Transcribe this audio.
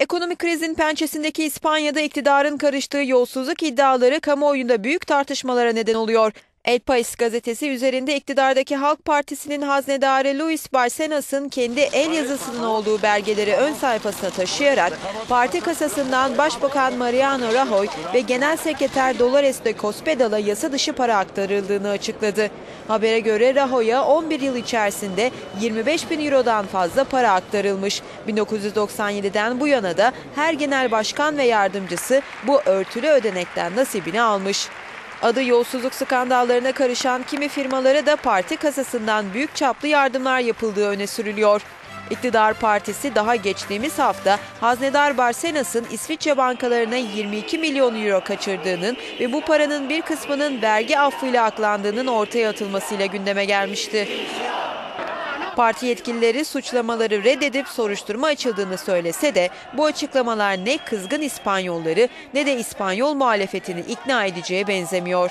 Ekonomik krizin pençesindeki İspanya'da iktidarın karıştığı yolsuzluk iddiaları kamuoyunda büyük tartışmalara neden oluyor. El País gazetesi üzerinde iktidardaki Halk Partisi'nin haznedarı Luis Barcenas'ın kendi el yazısının olduğu belgeleri ön sayfasına taşıyarak parti kasasından Başbakan Mariano Rajoy ve Genel Sekreter Dolores de Cospedal'a yasa dışı para aktarıldığını açıkladı. Habere göre Rajoy'a 11 yıl içerisinde 25 bin eurodan fazla para aktarılmış. 1997'den bu yana da her genel başkan ve yardımcısı bu örtülü ödenekten nasibini almış. Adı yolsuzluk skandallarına karışan kimi firmalara da parti kasasından büyük çaplı yardımlar yapıldığı öne sürülüyor. İktidar Partisi daha geçtiğimiz hafta Haznedar Barcenas'ın İsviçre bankalarına 22 milyon euro kaçırdığının ve bu paranın bir kısmının vergi affıyla aklandığının ortaya atılmasıyla gündeme gelmişti. Parti yetkilileri suçlamaları reddedip soruşturma açıldığını söylese de bu açıklamalar ne kızgın İspanyolları ne de İspanyol muhalefetini ikna edeceğe benzemiyor.